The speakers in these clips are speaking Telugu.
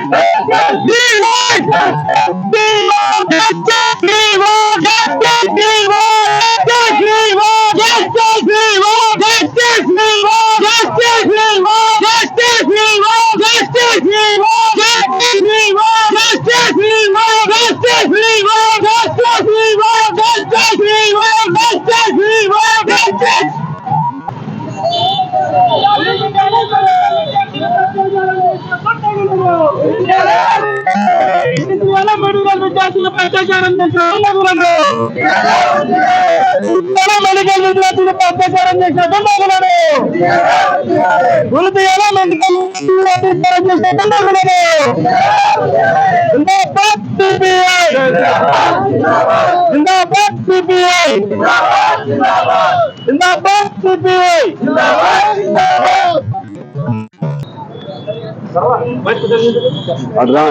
Demon! Demon! be Demon! అత్యాచారం చేసిన మెడికల్ విద్యార్థులకు అత్యాచారం చేసిన దుండగులను గురితి మెడికల్ అత్యాచారం చేసిన దుండగులను జిందాబాద్ సిపిఐ. జిందాబాద్ సిపిఐ. జిందాబాద్ సిపిఐ. అట్లా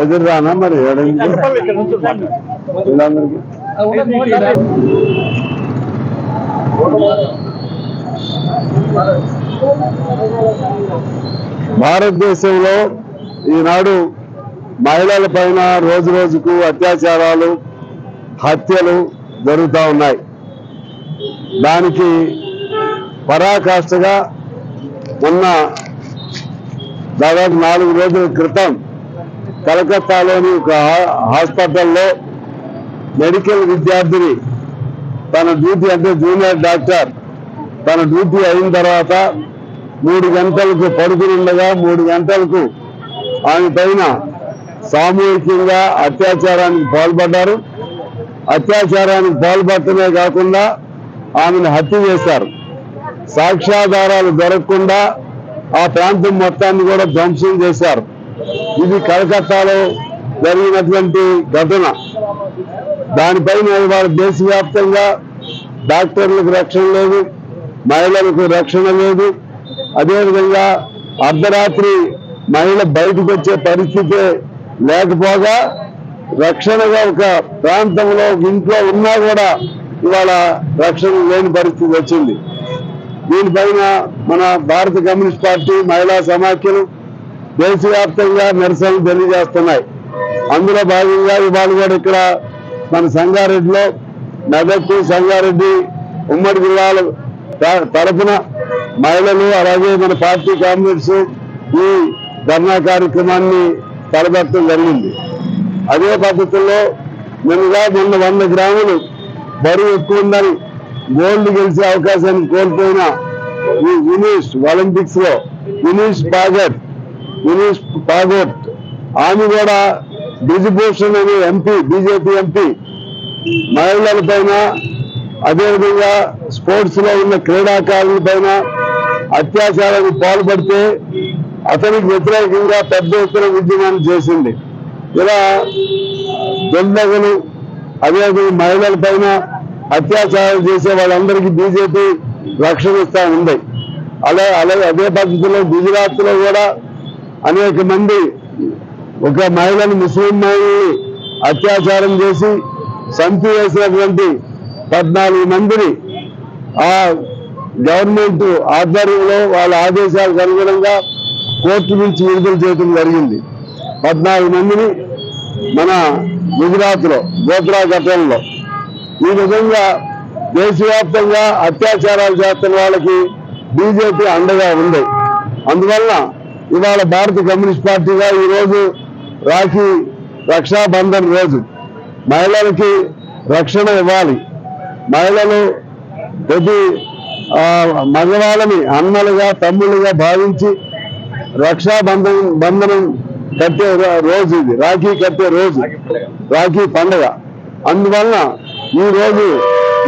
ఎదురు రానా మరి ఏడండి వీళ్ళందరికీ. భారతదేశంలో ఈనాడు మహిళల పైన రోజు రోజుకు అత్యాచారాలు హత్యలు జరుగుతూ ఉన్నాయి. దానికి పరాకాష్ఠగా ఉన్న దాదాపు నాలుగు రోజుల క్రితం కలకత్తాలోని ఒక హాస్పిటల్లో మెడికల్ విద్యార్థిని తన డ్యూటీ అంటే జూనియర్ డాక్టర్ తన డ్యూటీ అయిన తర్వాత మూడు గంటలకు పడుకునుండగా మూడు గంటలకు ఆమె పైన సామూహికంగా అత్యాచారానికి పాల్పడ్డారు. అత్యాచారానికి పాల్పడటమే కాకుండా ఆమెను హత్య చేశారు. సాక్ష్యాధారాలు దొరకకుండా ఆ ప్రాంతం మొత్తాన్ని కూడా ధ్వంసం చేశారు. ఇది కలకత్తాలో జరిగినటువంటి ఘటన. దానిపైన ఇవాళ దేశవ్యాప్తంగా డాక్టర్లకు రక్షణ లేదు మహిళలకు రక్షణ లేదు. అదేవిధంగా అర్ధరాత్రి మహిళ బయటకు వచ్చే పరిస్థితే లేకపోగా రక్షణగా ఒక ప్రాంతంలో ఇంట్లో ఉన్నా కూడా ఇవాళ రక్షణ లేని పరిస్థితి వచ్చింది. దీనిపైన మన భారత కమ్యూనిస్ట్ పార్టీ మహిళా సమాఖ్యలు దేశవ్యాప్తంగా నిరసనలు తెలియజేస్తున్నాయి. అందులో భాగంగా ఇవాళ కూడా ఇక్కడ మన సంగారెడ్డిలో మెదక్ సంగారెడ్డి ఉమ్మడి జిల్లాల త- తరపున మహిళలు అలాగే మన పార్టీ కామ్రేడ్స్ ఈ ధర్నా కార్యక్రమాన్ని తలపెట్టడం జరిగింది. అదే పద్ధతుల్లో నిన్నగా నిన్న వంద గ్రాములు బరువు ఎక్కువ ఉందని గోల్డ్ గెలిచే అవకాశాన్ని కోల్పోయిన ఈ వినీష్ ఒలింపిక్స్లో వినీష్ పాగట్ వినీష్ పాగట్ ఆమె కూడా బ్రిజిభూషణ్ అనే ఎంపీ బీజేపీ ఎంపీ. మహిళల పైన అదేవిధంగా స్పోర్ట్స్లో ఉన్న క్రీడాకారుల పైన అత్యాచారానికి పాల్పడితే అతనికి వ్యతిరేకంగా పెద్ద ఎత్తున ఉద్యమాన్ని చేసింది. ఇలా దుండగులు అదేవిధంగా మహిళల పైన అత్యాచారాలు చేసే వాళ్ళందరికీ బీజేపీ రక్షణ ఇస్తా ఉంది. అలా అలాగే అదే పద్ధతిలో గుజరాత్లో కూడా అనేక మంది ఒక మహిళను ముస్లిం మహిళని అత్యాచారం చేసి సంతి వేసినటువంటి పద్నాలుగు మందిని ఆ గవర్నమెంట్ ఆధ్వర్యంలో వాళ్ళ ఆదేశాలకు అనుగుణంగా కోర్టు నుంచి విడుదల చేయడం జరిగింది. పద్నాలుగు మందిని మన గుజరాత్లో గోత్రా ఘటనలో ఈ విధంగా దేశవ్యాప్తంగా అత్యాచారాలు చేస్తున్న వాళ్ళకి బీజేపీ అండగా ఉంది. అందువల్ల ఇవాళ భారత కమ్యూనిస్ట్ పార్టీగా ఈ రోజు రాఖీ రక్షాబంధన్ రోజు. మహిళలకి రక్షణ ఇవ్వాలి. మహిళలు ప్రతి మగవాళ్ళని అన్నలుగా తమ్ముళ్ళుగా భావించి రక్షాబంధం బంధనం కట్టే రో- రోజు ఇది. రాఖీ కట్టే రోజు. రాఖీ పండగ. అందువలన ఈ రోజు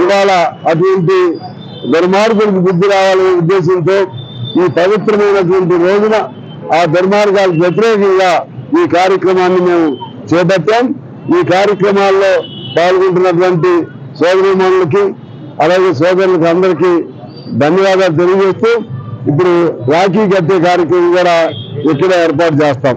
ఇవాళ అటువంటి దుర్మార్గులకు బుద్ధి రావాలనే ఉద్దేశంతో ఈ పవిత్రమైనటువంటి రోజున ఆ దుర్మార్గాలకు వ్యతిరేకంగా ఈ కార్యక్రమాన్ని మేము చేపట్టాం. ఈ కార్యక్రమాల్లో పాల్గొంటున్నటువంటి సోదరిమణులకి అలాగే సోదరులకు అందరికీ ధన్యవాదాలు తెలియజేస్తూ ఇప్పుడు రాఖీ కట్టే కార్యక్రమం కూడా ఇక్కడ ఏర్పాటు చేస్తాం.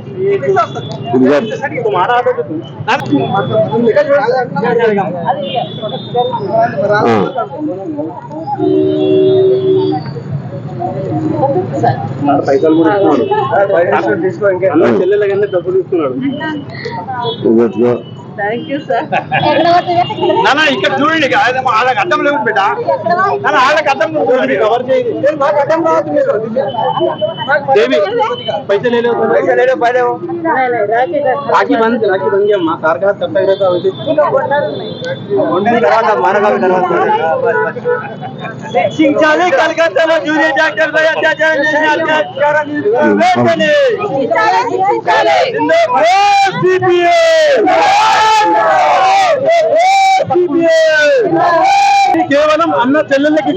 పైసలు కూడా ఇస్తున్నాడు. అన్న చెల్లెలకన్నా డబ్బులు ఇస్తున్నాడు ఇది ఎత్తుకో. నాన్న ఇక్కడ చూడండి ఇక. ఆయన వాళ్ళకి అర్థం లేదు బిడ్డ నాన్న వాళ్ళకి అర్థం లేదు కవర్ చేయండి దేవి పైసలు లేవు పైసలు లేవు పైలేవు రాఖీ బంద్ రాఖీ బంద్ అమ్మా కార్ఖానా తప్ప శిక్షాలి కలకత్తాలో జూనియర్ డాక్టర్ పై అత్యాచారం చేసిన అత్యాచారాన్ని వెంటనే జిందాబాద్ సిపిఐ కేవలం అన్న చెల్లెళ్ళకి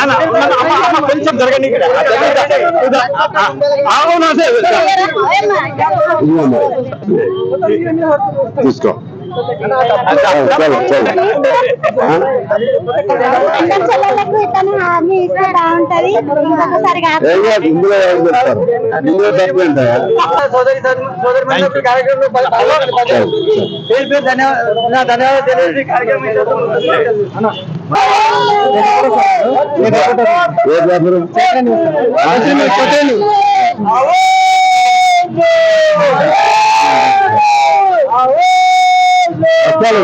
అమ్మ, కొంచెం జరగండి ఇక్కడ. అవును ఇదిగోమ్మా. తీసుకో చలో చలో ఆ? చెల్లెలకు ఇతను హామీ ఇస్తే బాగుంటది ఇంకొకసారి కాదు ఇందులో ఇందులో తప్పు ఏంటయ్యా? సోదరి సోదరి కార్యక్రమంలో ధన్యవాదాలు. తెలియజేసి కార్యక్రమం চলো